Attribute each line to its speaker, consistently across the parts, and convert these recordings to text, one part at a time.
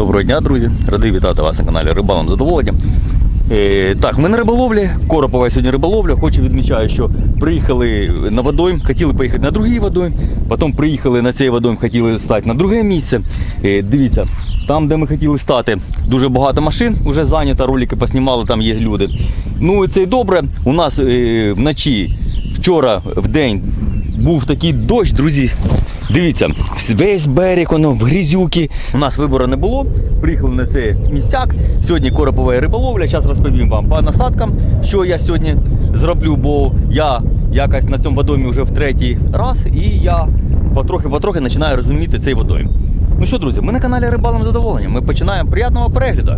Speaker 1: Доброго дня, друзі! Радий вітати вас на каналі Рибалом Задоволення. Е, так, ми на риболовлі. Коропова сьогодні риболовля. Хочу відмічаю, що приїхали на водойм, хотіли поїхати на другий водойм, потім приїхали на цей водойм, хотіли стати на друге місце. Е, дивіться, там, де ми хотіли стати, дуже багато машин вже зайнято, ролики поснімали, там є люди. Ну і це добре. У нас е, вночі, вчора в день був такий дощ, друзі. Дивіться, весь берег, воно в грізюки. У нас вибору не було. Приїхали на цей місцяк. Сьогодні коропова риболовля. Зараз розповім вам по насадкам, що я сьогодні зроблю, бо я якось на цьому водоймі вже в третій раз, і я потрохи-потрохи починаю розуміти цей водойм. Ну що, друзі, ми на каналі Рибалом задоволення. Ми починаємо приємного перегляду.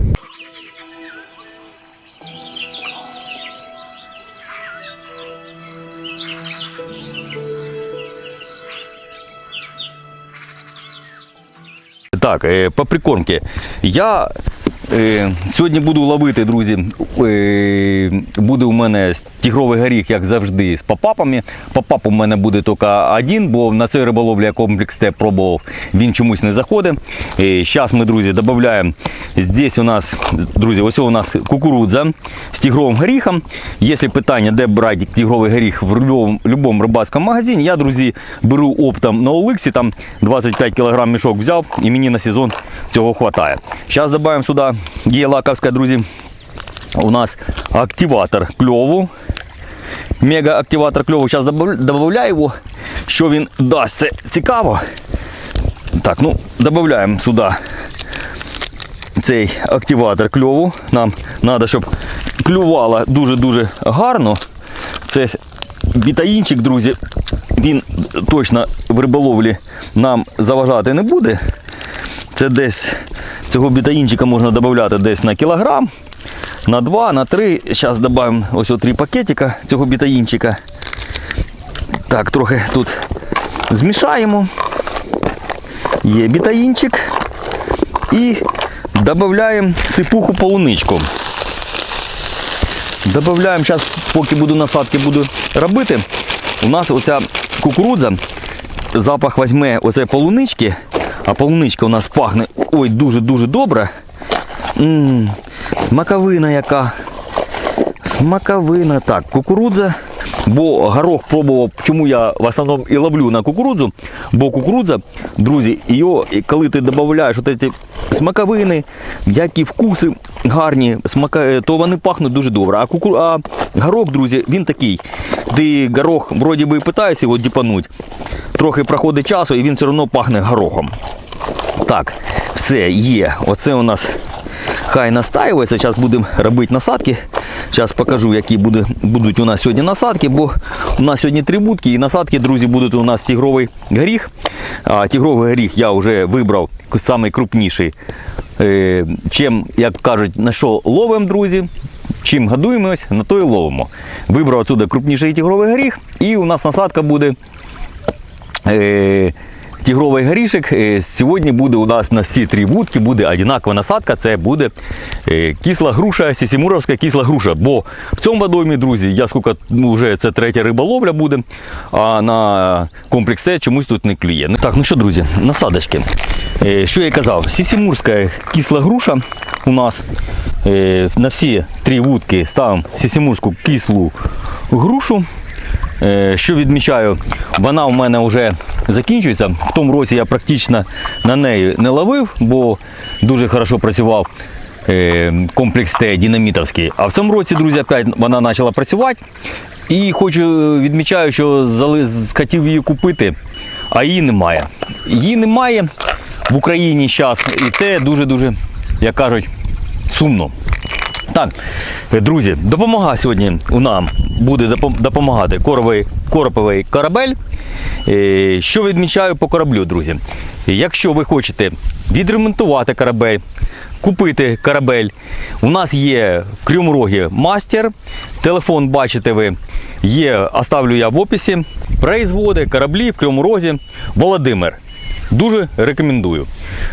Speaker 1: Так, е, по прикормке. Я сьогодні буду ловити, друзі. Е, буде у мене тігровий горіх, як завжди, з попапами. Попап у мене буде тільки один, бо на цій риболовлі я комплекс Т пробував, він чомусь не заходить. Зараз ми, друзі, додаємо. Здесь у нас, друзі, ось у нас кукурудза з тігровим горіхом. Якщо питання, де брати тігровий горіх в будь-якому рибацькому магазині, я, друзі, беру оптом на Оликсі, там 25 кг мішок взяв і мені на сезон цього вистачає. Зараз додаємо сюди, є лаковська, друзі, у нас активатор кльову. Мега активатор кльову. Зараз додаю його, що він дасть. Це цікаво. Так, ну, додаємо сюди цей активатор кльову. Нам треба, щоб клювало дуже-дуже гарно. Це бітаїнчик, друзі, він точно в риболовлі нам заважати не буде. Це десь цього бітаїнчика можна додати десь на кілограм, на 2, на 3. Зараз додаємо ось 3 пакетика цього бітаїнчика. Так, трохи тут змішаємо. Є бітаїнчик. І додаємо сипуху полуничку. Додаємо, зараз, поки буду насадки буду робити, у нас оця кукурудза, запах візьме оце полунички, а полуничка у нас пахне ой, дуже-дуже добре. М-м, смаковина яка. Смаковина. Так, кукурудза. Бо горох пробував, чому я в основному і ловлю на кукурудзу, бо кукурудза, друзі, її, коли ти додаєш ці смаковини, які вкуси гарні, смака, то вони пахнуть дуже добре. А, кукур... а горох, друзі, він такий. Ти горох вроді би питаєшся його діпануть, трохи проходить часу і він все одно пахне горохом. Так, все є. Оце у нас хай настаюється. Зараз будемо робити насадки. Зараз покажу, які буде, будуть у нас сьогодні насадки, бо у нас сьогодні три будки і насадки, друзі, будуть у нас тігровий горіх. А тігровий горіх я вже вибрав найкрупніший. Е, чим, як кажуть, на що ловимо, друзі. Чим годуємось, на то і ловимо. Вибрав отсюди крупніший тігровий горіх, і у нас насадка буде. Тігровий горішек. Е, Сьогодні буде у нас на всі три будки буде одинакова насадка. Це буде е, кисла груша, сісімуровська кисла груша. Бо в цьому водоймі, друзі, я скільки ну, вже це третя риболовля буде, а на комплекс Т чомусь тут не клює. Ну, Так, ну що, друзі, насадочки. Е, Що я казав, сісімурська кисла груша у нас на всі три вудки ставимо сісімурську кислу грушу. Що відмічаю, вона у мене вже закінчується. В тому році я практично на неї не ловив, бо дуже хорошо працював комплекс Т динамітовський. А в цьому році, друзі, опять вона почала працювати. І хочу відмічаю, що хотів її купити, а її немає. Її немає в Україні зараз. І це дуже-дуже, як кажуть, сумно. Так, друзі, допомога сьогодні у нам буде допомагати коровий, короповий корабель. Е, Що відмічаю по кораблю, друзі? Якщо ви хочете відремонтувати корабель, купити корабель, у нас є в Кривому Рогі мастер. Телефон бачите ви, є, оставлю я в описі. Производи, кораблі в Кривому Розі. Володимир. Дуже рекомендую.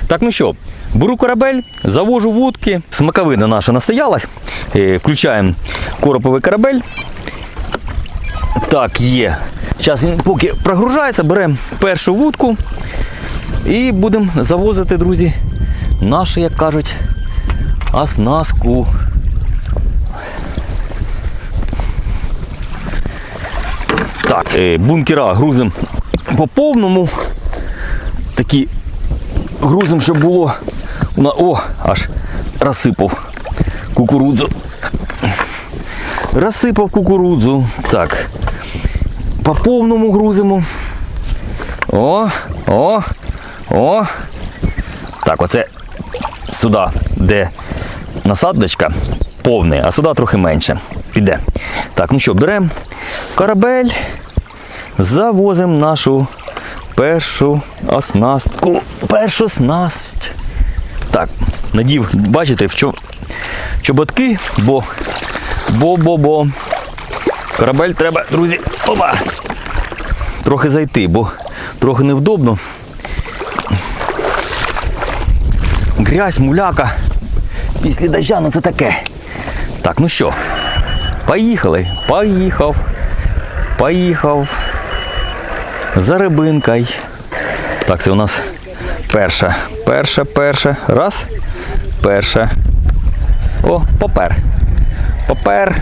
Speaker 1: Так, ну що, беру корабель, завожу вудки, смаковина наша настоялась. Е, Включаємо короповий корабель. Так, є. Зараз він поки прогружається, беремо першу вудку і будемо завозити, друзі, нашу, як кажуть, оснастку. Так, е, бункера грузимо по повному. Такі грузимо, щоб було. О, аж розсипав кукурудзу. Розсипав кукурудзу. Так. По повному грузимо. О, о, о. Так, оце сюди, де насадочка повне, а сюди трохи менше. Піде. Так, ну що, беремо корабель, завозимо нашу першу оснастку. Першу снасть. Так, надів, бачите, в чо... чоботки, бо, бо, бо, бо. Корабель треба, друзі, опа, трохи зайти, бо трохи невдобно. Грязь, муляка. Після дождя, ну це таке. Так, ну що, поїхали. Поїхав. Поїхав. За рибинкою. Так, це у нас перша. Перша, перша. Раз. Перша. О, попер. Попер.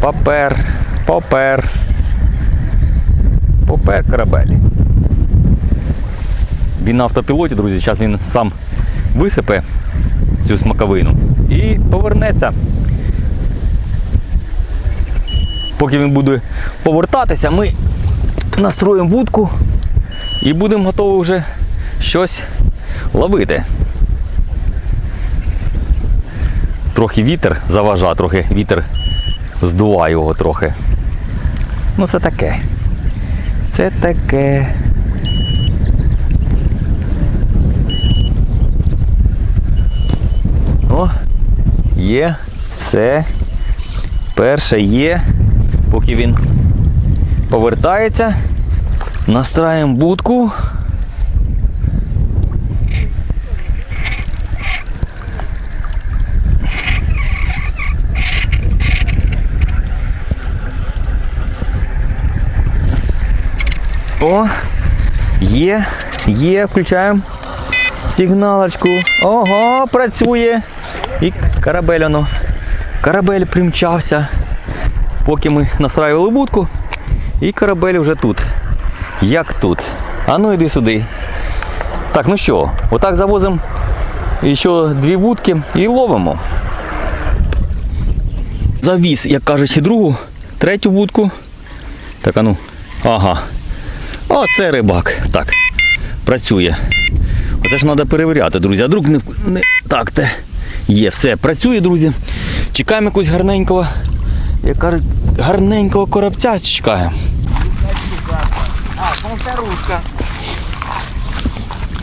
Speaker 1: Попер. Попер. Попер корабель. Він на автопілоті, друзі, зараз він сам висипе цю смаковину і повернеться. Поки він буде повертатися, ми настроїмо вудку і будемо готові вже щось ловити. Трохи вітер заважає, трохи вітер здуває його трохи. Ну це таке. Це таке. О, є, все. Перше є. Поки він повертається, настраємо будку. О, є, є, включаємо сигналочку. Ого, працює. І корабель воно. Корабель примчався. Поки ми настраювали будку, і корабель вже тут. Як тут? А ну йди сюди. Так, ну що, отак завозимо ще дві вудки і ловимо. Завіз, як кажуть, другу, третю вудку. Так, а ну. Ага. Оце рибак. Так, працює. Оце ж треба перевіряти, друзі. А друг не, не так те. Є, все, працює, друзі. Чекаємо якогось гарненького, як кажуть, гарненького коробця чекаємо.
Speaker 2: А, полторушка.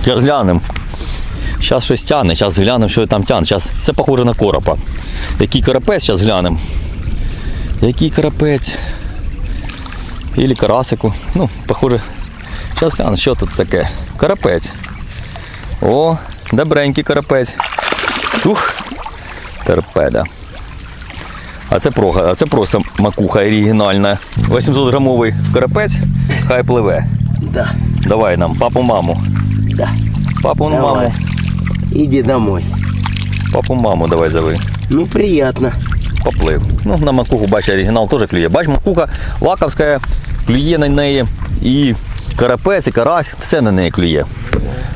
Speaker 1: Зараз глянемо. Зараз щось тягне, зараз глянемо, що там тягне. Зараз це похоже на коропа. Який карапець, зараз глянемо. Який карапець. Ілі карасику. Ну, похоже. Зараз глянемо, що тут таке. Карапець. О, добренький карапець. Ух, торпеда. А це, прога, а це просто макуха оригінальна. 800 грамовий карапець, хай пливе.
Speaker 2: Да,
Speaker 1: Давай нам, папу, маму.
Speaker 2: да.
Speaker 1: Папу-маму.
Speaker 2: Иди домой.
Speaker 1: Папу, маму давай зови.
Speaker 2: Ну, приятно.
Speaker 1: Поплив. Ну, на макуху, бач, оригінал теж клює. Бач, макуха лаковська, клює на неї. І карапець, і карась, все на неї клює.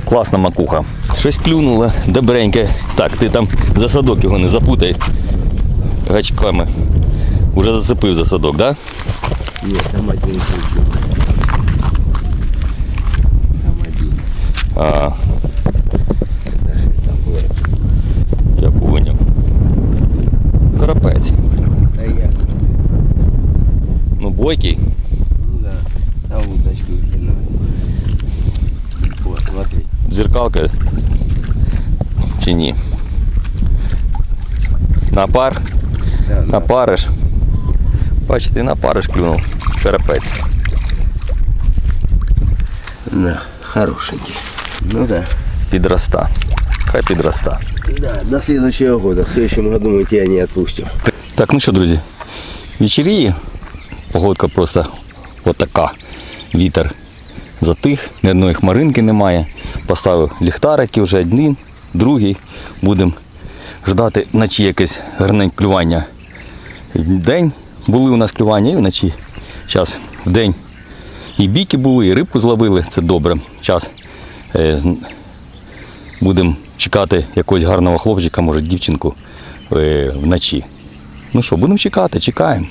Speaker 1: Класна макуха. Щось клюнуло, добреньке. Так, ти там засадок його не запутай гачками. Уже зацепив засадок, так? Да?
Speaker 2: Нет, там один ключик.
Speaker 1: А, я поняв. Карапець.
Speaker 2: А я,
Speaker 1: Ну, бойкий.
Speaker 2: ну да, а удочку кинул. Вот, смотри.
Speaker 1: Дзеркалка чи ні? На пар?
Speaker 2: Да,
Speaker 1: На париш. Бачите, на париш клюнув. Карапець.
Speaker 2: на, хорошенький. Ну да.
Speaker 1: Підроста. Хай підроста.
Speaker 2: Да, до следующего года. В следующем году мы тебя не отпустим.
Speaker 1: Так, ну що, друзі, вечеріє. Погодка просто отака. Вітер затих, ні одної хмаринки немає. Поставив ліхтарики вже один, другий. Будемо ждати вночі якесь гарне клювання. День були у нас клювання і вночі. Зараз в день і біки були, і рибку зловили, це добре. З- будемо чекати якогось гарного хлопчика, може дівчинку е, вночі. Ну що, будемо чекати, чекаємо.